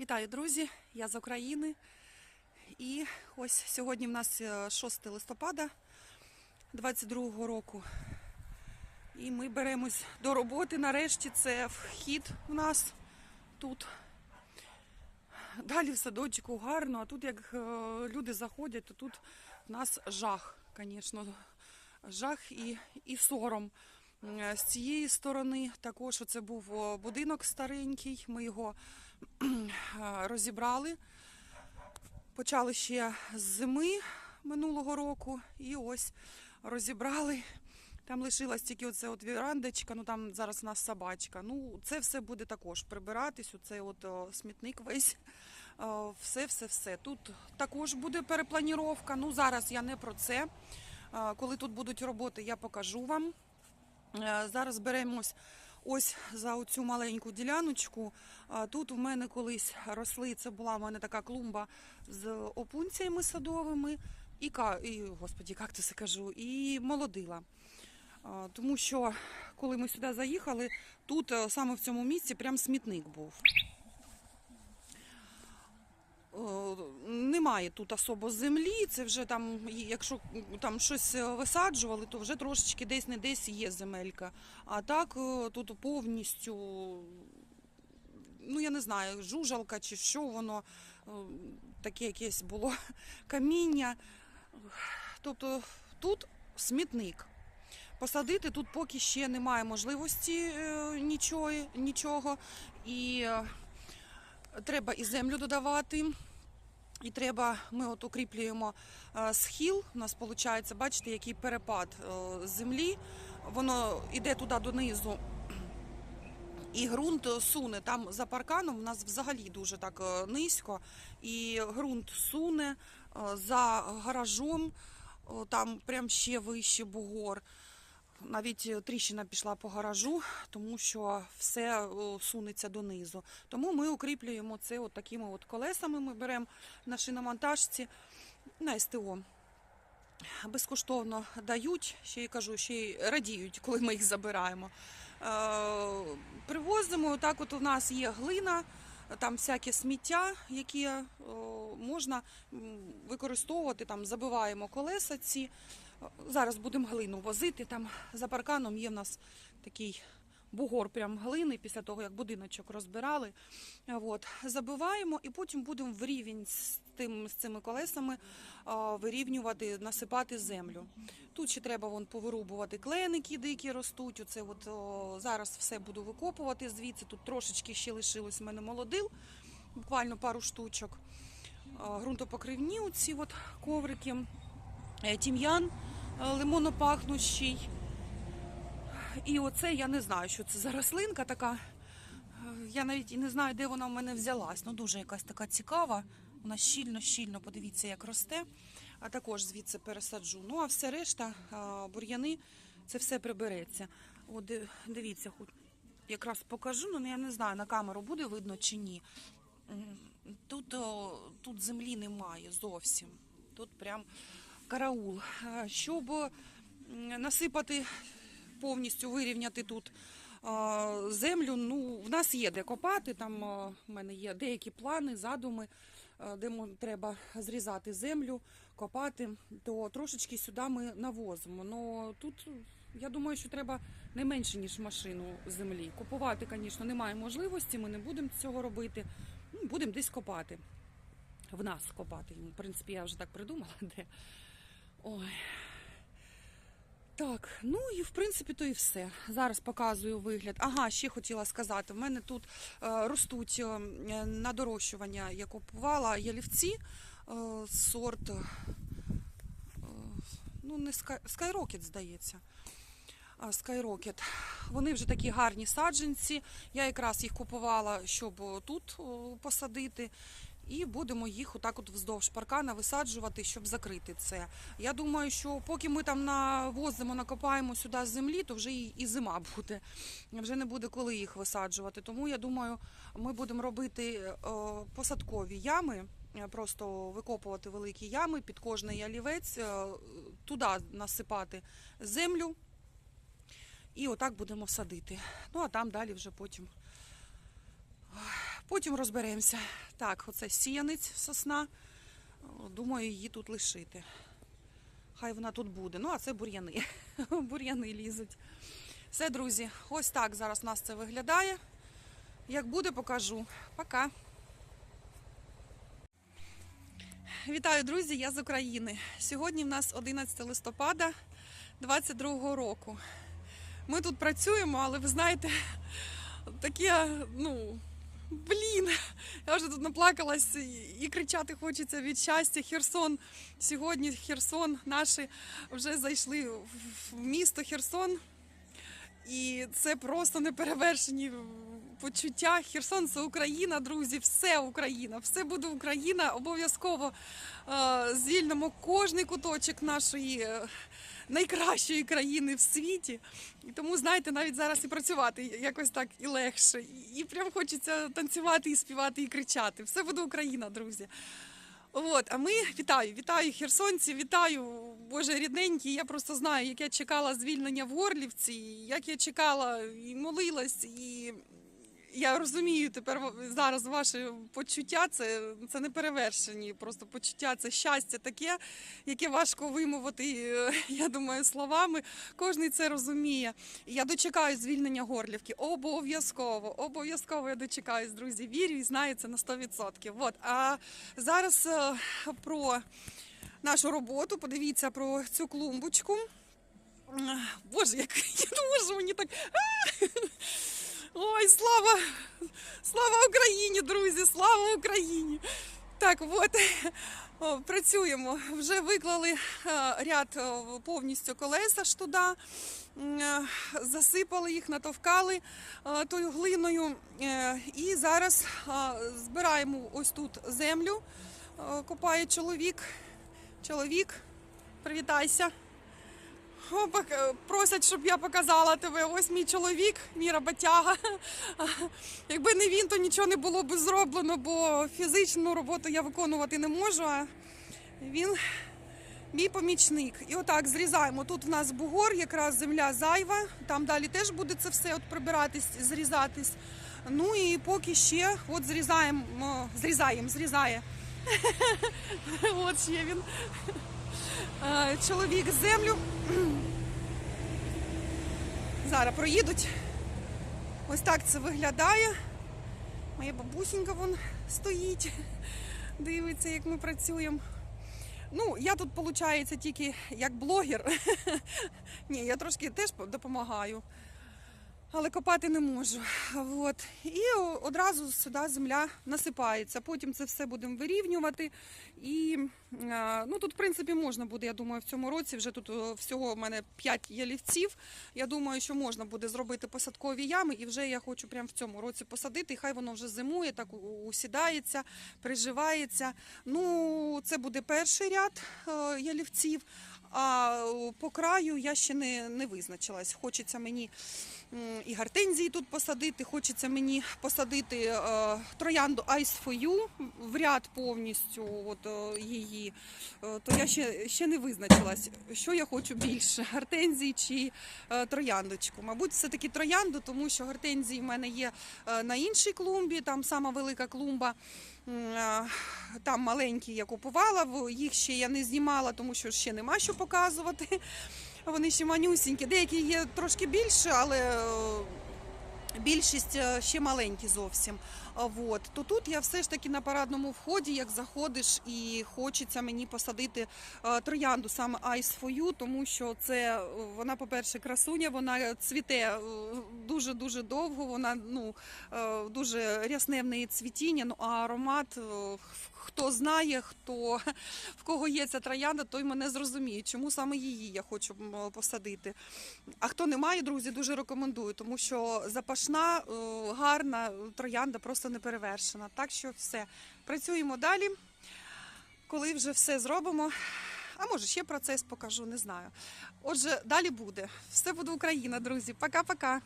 Вітаю, друзі! Я з України. І ось сьогодні в нас е, 6 листопада 22-го року. І ми беремось до роботи. Нарешті це вхід у нас тут. Далі в садочку гарно, а тут як е, люди заходять, то тут в нас жах, звісно. Жах і, і сором. Е, З цієї сторони також це був будинок старенький. Ми його е, розібрали. Почали ще з зими минулого року і ось розібрали. Там лишилась тільки оце от вірандочка, ну там зараз у нас собачка. Ну, це все буде також прибиратись, оцей от о, смітник весь. Все, все, все. Тут також буде перепланіровка. Ну, зараз я не про це. Коли тут будуть роботи, я покажу вам. Е, Зараз беремось ось за оцю маленьку діляночку. Тут у мене колись росли, це була в мене така клумба з опунціями садовими і, і господі, кактуси кажу, і молодила. Тому що коли ми сюди заїхали, тут е, саме в цьому місці прям смітник був. Е, Немає тут особо землі. Це вже там, якщо там щось е, висаджували, то вже трошечки десь не десь є земелька. А так е, тут повністю, ну я не знаю, жужалка чи що воно таке якесь було каміння. Тобто тут смітник. Посадити тут поки ще немає можливості нічого, нічого. І треба і землю додавати. І треба, ми от укріплюємо е, схил. У нас виходить, бачите, який перепад е, землі. Воно йде туди донизу. І ґрунт суне. Там за парканом у нас взагалі дуже так е, низько. І ґрунт суне за гаражом, там прям ще вище бугор. Навіть е, тріщина пішла по гаражу, тому що все е, сунеться донизу. Тому ми укріплюємо це от такими от колесами. Ми беремо на шиномонтажці на СТО. Безкоштовно дають, ще й кажу, ще й радіють, коли ми їх забираємо. Е, Привозимо, так от у нас є глина, там всяке сміття, яке можна використовувати, там забиваємо колеса ці. Зараз будемо глину возити. Там за парканом є в нас такий бугор прям глини після того, як будиночок розбирали. От, забиваємо і потім будемо в рівень з, тим, з цими колесами а, вирівнювати, насипати землю. Тут ще треба вон, повирубувати кленики, дикі ростуть. Оце от, о, зараз все буду викопувати звідси. Тут трошечки ще лишилось в мене молодил, буквально пару штучок. Ґрунтопокривні оці от коврики, Е, тім'ян лимонопахнущий. І оце я не знаю, що це за рослинка така. Е, Я навіть і не знаю, де вона в мене взялась. Ну, дуже якась така цікава. Вона щільно-щільно, подивіться, як росте. А також звідси пересаджу. Ну, а все решта, бур'яни, це все прибереться. От дивіться, хоч якраз покажу, ну я не знаю, на камеру буде видно чи ні. Тут, тут землі немає зовсім. Тут прям караул. Щоб насипати повністю вирівняти тут землю. Ну, в нас є де копати. Там в мене є деякі плани, задуми, де треба зрізати землю, копати. То трошечки сюди ми навозимо. Ну тут я думаю, що треба не менше ніж машину землі. Купувати, звісно, немає можливості. Ми не будемо цього робити. Ну, Будемо десь копати. В нас копати. В принципі, я вже так придумала, де. Ой. Так, ну і в принципі то і все. Зараз показую вигляд. Ага, ще хотіла сказати. В мене тут е, ростуть е, на дорощування. Я купувала ялівці е, сорт. Ну, не Sky- Skyrocket, здається. Skyrocket. Вони вже такі гарні саджанці. Я якраз їх купувала, щоб тут посадити. І будемо їх отак от вздовж паркана висаджувати, щоб закрити це. Я думаю, що поки ми там навозимо, накопаємо сюди землі, то вже і, зима буде. Вже не буде коли їх висаджувати. Тому я думаю, ми будемо робити е, посадкові ями. е, Просто викопувати великі ями під кожний ялівець, е, туди насипати землю. І отак будемо садити. Ну а там далі вже потім Потім розберемося. Так, оце сіянець сосна. Думаю, її тут лишити. Хай вона тут буде. Ну, а це бур'яни. бур'яни лізуть. Все, друзі, ось так зараз у нас це виглядає. Як буде, покажу. Пока. Вітаю, друзі! Я з України. Сьогодні в нас 11 листопада 22 року. Ми тут працюємо, але ви знаєте, таке, ну, блін, я вже тут наплакалась і- кричати хочеться від щастя. Херсон. Сьогодні Херсон наші вже зайшли в в місто Херсон. І це просто неперевершені почуття. Херсон це Україна, друзі, все Україна, все буде Україна. Обов'язково е, звільнимо кожний куточок нашої е, найкращої країни в світі. І тому, знаєте, навіть зараз і працювати якось так і легше. І, прям хочеться танцювати, і співати, і кричати. Все буде Україна, друзі. От, а ми вітаю, вітаю херсонці, вітаю, Боже рідненькі. Я просто знаю, як я чекала звільнення в Горлівці, як я чекала і молилась, і я розумію тепер зараз ваші почуття. Це, це не перевершені просто почуття, це щастя таке, яке важко вимовити, е, я думаю, словами. Кожен це розуміє. Я дочекаю звільнення Горлівки. Обов'язково, обов'язково я дочекаюсь, друзі. Вірю і знаю це на 100%. От. А зараз е, про нашу роботу. Подивіться про цю клумбочку. Боже, як я не можу мені так. Ой, слава! Слава Україні, друзі! Слава Україні! Так, от працюємо. Вже виклали е, ряд повністю колеса ж туди, е, засипали їх, натовкали е, тою глиною. І зараз збираємо ось тут землю. Копає чоловік. Чоловік, привітайся. Просять, щоб я показала тебе. Ось мій чоловік, мій роботяга. Якби не він, то нічого не було б зроблено, бо фізичну роботу я виконувати не можу. А він мій помічник. І отак зрізаємо. Тут в нас бугор, якраз земля зайва. Там далі теж буде це все от прибиратись, зрізатись. Ну і поки ще от зрізаємо, зрізаємо, зрізає. От ще він. Е, Чоловік землю. Зараз проїдуть. Ось так це виглядає. Моя бабусінька вон стоїть, дивиться, як ми працюємо. Ну, я тут, виходить, тільки як блогер. Ні, я трошки теж допомагаю, але копати не можу. От. І одразу сюди земля насипається. Потім це все будемо вирівнювати. І е, ну, тут, в принципі, можна буде, я думаю, в цьому році вже тут е, всього в мене 5 ялівців. Я думаю, що можна буде зробити посадкові ями, і вже я хочу прямо в цьому році посадити. І хай воно вже зимує, так усідається, приживається. Ну, це буде перший ряд е, ялівців. А по краю я ще не, не визначилась. Хочеться мені і гортензії тут посадити, хочеться мені посадити е, троянду Ice for You в ряд повністю от, е, її. Е, то я ще, ще не визначилась, що я хочу більше: гортензії чи трояндочку. Мабуть, все-таки троянду, тому що гортензії в мене є на іншій клумбі, там сама велика клумба. Там маленькі я купувала, їх ще я не знімала, тому що ще нема що показувати. Вони ще манюсінькі. Деякі є трошки більше, але е, більшість е, ще маленькі зовсім. А Вот. То тут я все ж таки на парадному вході, як заходиш, і хочеться мені посадити троянду саме You, тому що це е, вона, по-перше, красуня, вона цвіте дуже-дуже довго, вона ну, е, дуже рясне в неї цвітіння, ну, а аромат. е, Хто знає, хто в кого є ця троянда, той мене зрозуміє, чому саме її я хочу посадити. А хто не має, друзі, дуже рекомендую, тому що запашна, гарна троянда просто не перевершена. Так що все. Працюємо далі. Коли вже все зробимо. А може ще процес покажу, не знаю. Отже, далі буде. Все буде Україна, друзі. Пока-пока.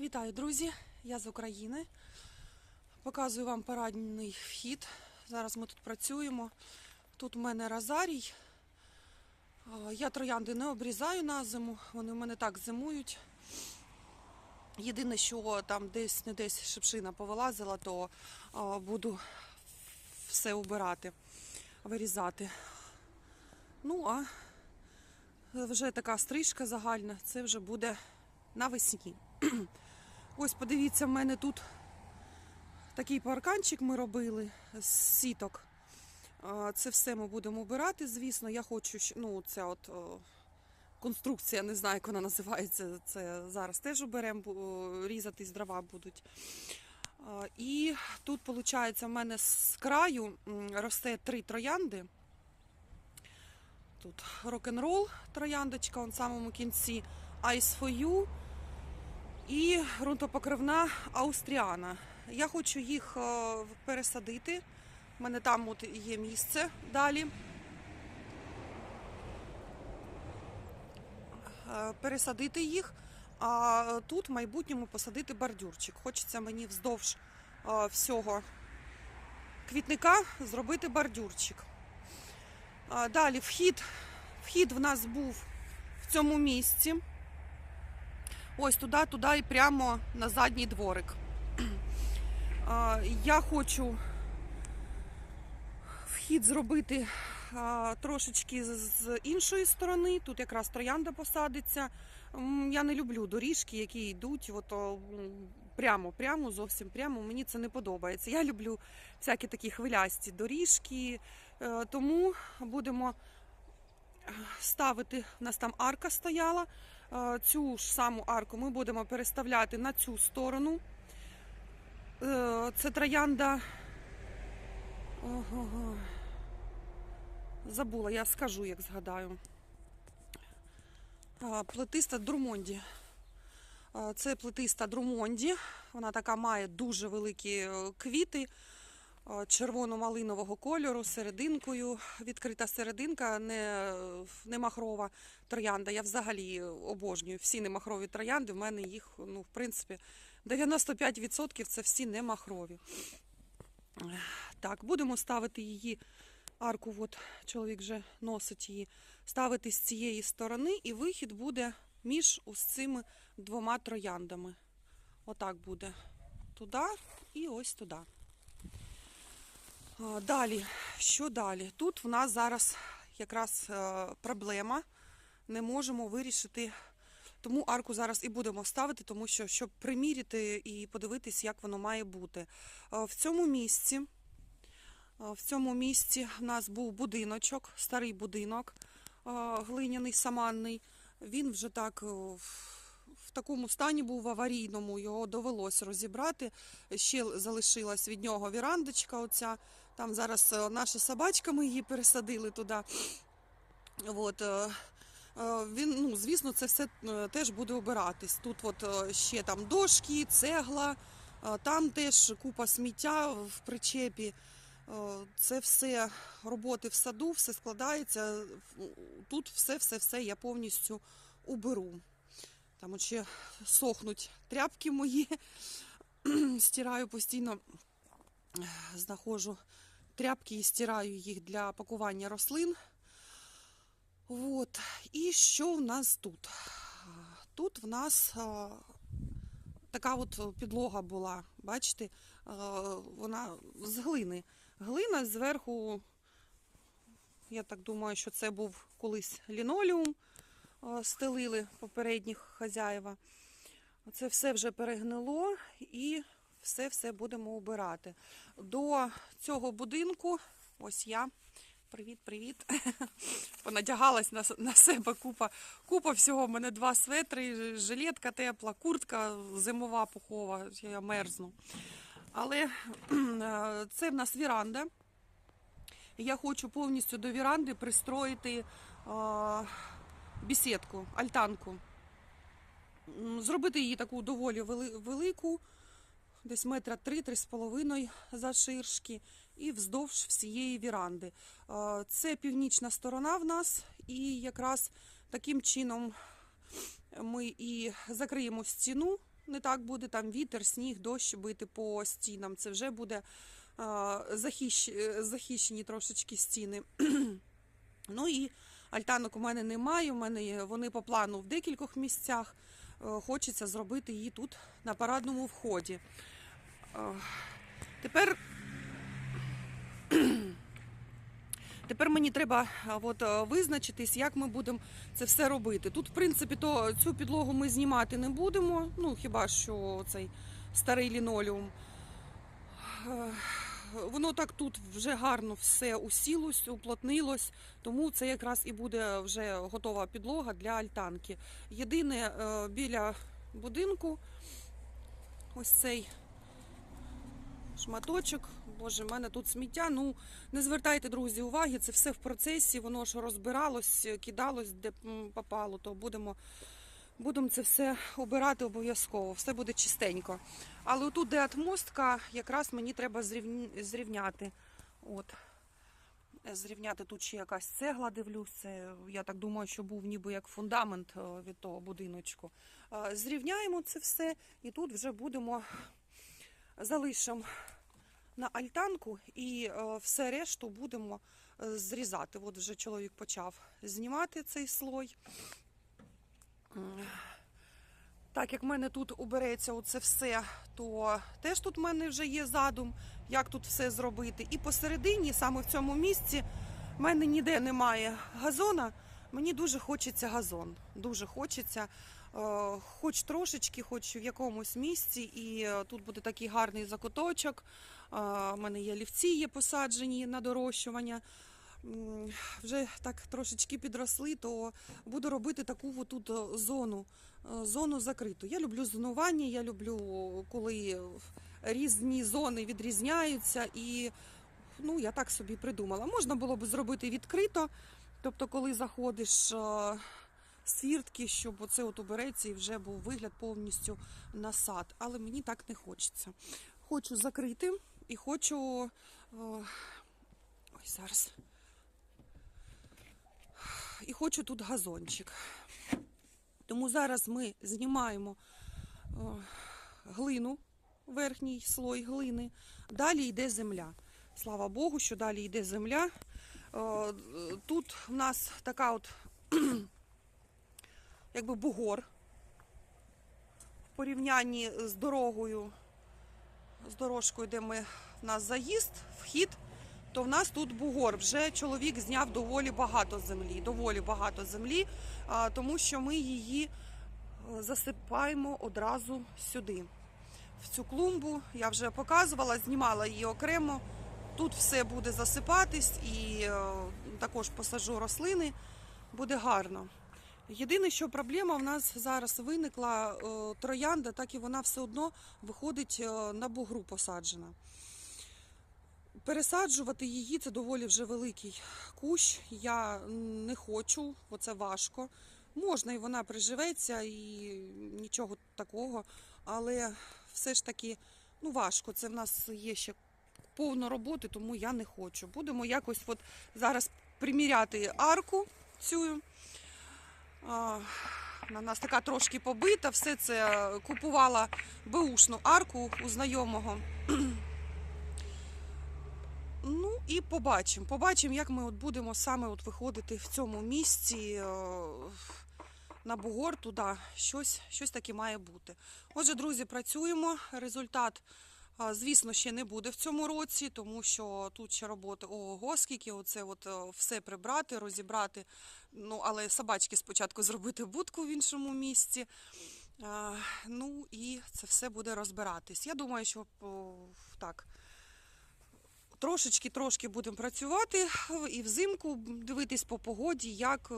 Вітаю, друзі! Я з України. Показую вам парадний вхід. Зараз ми тут працюємо. Тут у мене розарій. Я троянди не обрізаю на зиму, вони в мене так зимують. Єдине, що там десь не десь шипшина повилазила, то буду все убирати, вирізати. Ну, а вже така стрижка загальна, це вже буде навесні. Ось подивіться, в мене тут такий парканчик ми робили з сіток. Це все ми будемо убирати, звісно. Я хочу, ну, це от конструкція, не знаю, як вона називається. Це зараз теж уберемо, різатись дрова будуть. І тут, виходить, в мене з краю росте три троянди. Тут рок-н-рол трояндочка, в самому кінці Ice for You і ґрунтопокривна Аустріана. Я хочу їх е, пересадити. У мене там от є місце далі. Пересадити їх, а тут в майбутньому посадити бордюрчик. Хочеться мені вздовж е, всього квітника зробити бордюрчик. Далі вхід. Вхід в нас був в цьому місці. Ось туди, туди і прямо на задній дворик. Я хочу вхід зробити трошечки з- іншої сторони. Тут якраз троянда посадиться. Я не люблю доріжки, які йдуть от, прямо, прямо, зовсім прямо. Мені це не подобається. Я люблю всякі такі хвилясті доріжки, Е, тому будемо е, ставити. У нас там арка стояла. Е, Цю ж саму арку ми будемо переставляти на цю сторону. Це троянда. Ого. Забула, я скажу, як згадаю. Плетиста Друмонді. Це плетиста Друмонді. Вона така має дуже великі е, квіти е, червоно-малинового кольору, серединкою. Відкрита серединка, не, не махрова троянда. Я взагалі обожнюю всі немахрові троянди. В мене їх, ну, в принципі, 95% це всі немахрові. Так, будемо ставити її арку, от чоловік вже носить її, ставити з цієї сторони, і вихід буде між ось цими двома трояндами. Отак буде. Туди і ось туди. Далі, що далі? Тут в нас зараз якраз е, проблема. Не можемо вирішити. Тому арку зараз і будемо ставити, тому що щоб приміряти і подивитись, як воно має бути. Е, В цьому місці, в цьому місці в нас був будиночок, старий будинок глиняний саманний. Він вже так е, в такому стані був в аварійному, його довелось розібрати. Ще залишилась від нього вірандочка. Оця. Там зараз е, наша собачка, ми її пересадили туди. От, е, він, ну, звісно, це все теж буде обиратись. Тут от ще там дошки, цегла, там теж купа сміття в причепі. Е, Це все роботи в саду, все складається. Тут все-все-все я повністю уберу. Там от ще сохнуть тряпки мої. Стираю постійно, знаходжу тряпки і стираю їх для пакування рослин. От. І що в нас тут? Тут в нас така от підлога була, бачите, вона з глини. Глина зверху, я так думаю, що це був колись лінолеум, стелили попередніх хазяєва. Це все вже перегнило і все-все будемо обирати. До цього будинку, ось я. Привіт, привіт. Понадягалась на, на себе купа, купа всього. У мене два светри, жилетка тепла, куртка зимова пухова, я мерзну. Але е, це в нас віранда. Я хочу повністю до віранди пристроїти а, бесідку, альтанку. Зробити її таку доволі велику, десь метра три-три з половиною завширшки і вздовж всієї віранди. Е, Це північна сторона в нас, і якраз таким чином ми і закриємо стіну. Не так буде там вітер, сніг, дощ бити по стінам. Це вже буде е, захищ... е, захищені трошечки стіни. ну і альтанок у мене немає. У мене вони по плану в декількох місцях. хочеться зробити її тут на парадному вході. Е, Тепер Тепер мені треба от, е, визначитись, як ми будемо це все робити. Тут, в принципі, то цю підлогу ми знімати не будемо. Ну, хіба що цей старий лінолеум. Е, Воно так тут вже гарно все усілось, уплотнилось, тому це якраз і буде вже готова підлога для альтанки. Єдине е, біля будинку ось цей шматочок. Боже, в мене тут сміття. Ну не звертайте, друзі, уваги, це все в процесі, воно ж розбиралось, кидалось, де попало, то будемо, будемо це все обирати обов'язково, все буде чистенько. Але отут, де отмостка, якраз мені треба зрівняти. От. Зрівняти тут ще якась цегла, дивлюсь. Це, я так думаю, що був ніби як фундамент е, від того будиночку. Е, Зрівняємо це все і тут вже будемо залишимо на альтанку і е, все решту будемо е, зрізати. От вже чоловік почав знімати цей слой. Так як в мене тут убереться оце все, то теж тут в мене вже є задум, як тут все зробити. І посередині, саме в цьому місці, в мене ніде немає газона. Мені дуже хочеться газон. Дуже хочеться. Е, Хоч трошечки, хоч в якомусь місці, і е, тут буде такий гарний закуточок. Е, У мене є лівці, є посаджені на дорощування. Вже так трошечки підросли, то буду робити таку тут е, зону, е, зону закриту. Я люблю зонування, я люблю, коли різні зони відрізняються, і ну, я так собі придумала. Можна було б зробити відкрито, тобто, коли заходиш з фіртки, щоб оце от убереться і вже був вигляд повністю на сад. Але мені так не хочеться. Хочу закрити і хочу. е, Ой, зараз. І хочу тут газончик. Тому зараз ми знімаємо е, глину, верхній слой глини. Далі йде земля. Слава Богу, що далі йде земля. Е, Тут в нас така от якби бугор в порівнянні з дорогою, з дорожкою, де ми в нас заїзд, вхід, то в нас тут бугор. Вже чоловік зняв доволі багато землі, доволі багато землі, тому що ми її е, засипаємо одразу сюди. В цю клумбу я вже показувала, знімала її окремо. Тут все буде засипатись і е, також посаджу рослини. Буде гарно. Єдине, що проблема в нас зараз виникла е, троянда, так і вона все одно виходить е, на бугру посаджена. Пересаджувати її це доволі вже великий кущ. Я не хочу, бо це важко. Можна і вона приживеться, і нічого такого, але все ж таки ну, важко. Це в нас є ще повно роботи, тому я не хочу. Будемо якось от зараз приміряти арку цю. На нас така трошки побита, все це купувала беушну арку у знайомого. Ну і побачимо. Побачимо, як ми от будемо саме от виходити в цьому місці е, на бугор туди. Щось, щось таке має бути. Отже, друзі, працюємо. Результат, звісно, ще не буде в цьому році, тому що тут ще роботи ого, скільки оце от е, все прибрати, розібрати. Ну, але собачки спочатку зробити будку в іншому місці. Ну і це все буде розбиратись. Я думаю, що так. Трошечки трошки будемо працювати і взимку дивитись по погоді, як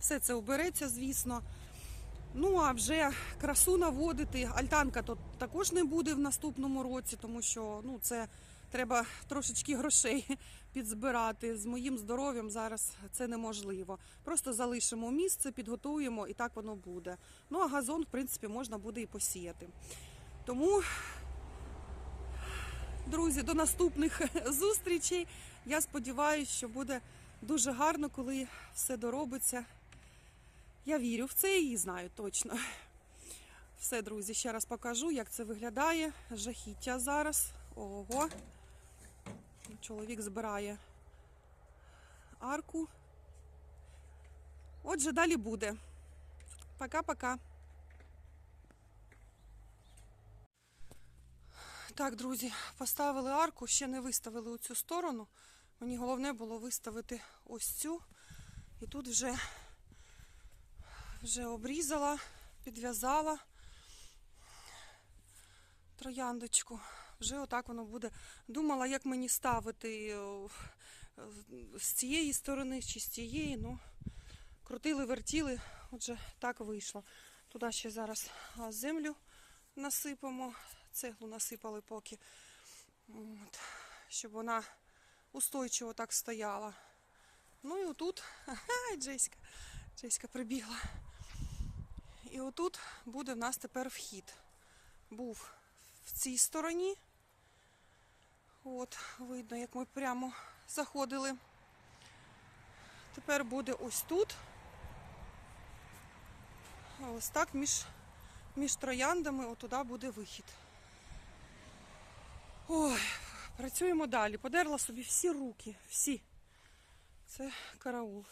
все це обереться, звісно. Ну а вже красу наводити. Альтанка тут також не буде в наступному році, тому що ну, це треба трошечки грошей підзбирати. З моїм здоров'ям зараз це неможливо. Просто залишимо місце, підготуємо і так воно буде. Ну а газон, в принципі, можна буде і посіяти. Тому, друзі, до наступних зустрічей. Я сподіваюся, що буде дуже гарно, коли все доробиться. Я вірю в це і знаю точно. Все, друзі, ще раз покажу, як це виглядає. Жахіття зараз. Ого. Чоловік збирає арку. Отже, далі буде. Пока-пока. Так, друзі, поставили арку, ще не виставили у цю сторону. Мені головне було виставити ось цю. І тут вже вже обрізала, підв'язала трояндочку. Вже отак воно буде. Думала, як мені ставити е, з цієї сторони чи з цієї. Ну, крутили, вертіли, отже, так вийшло. Туди ще зараз землю насипемо, цеглу насипали поки, От, щоб вона устойчиво так стояла. Ну і отут, Джеська, Джеська прибігла. І отут буде в нас тепер вхід. Був в цій стороні. От, видно, як ми прямо заходили. Тепер буде ось тут. Ось так між, між трояндами отуда буде вихід. Ой, працюємо далі. Подерла собі всі руки, всі. Це караул.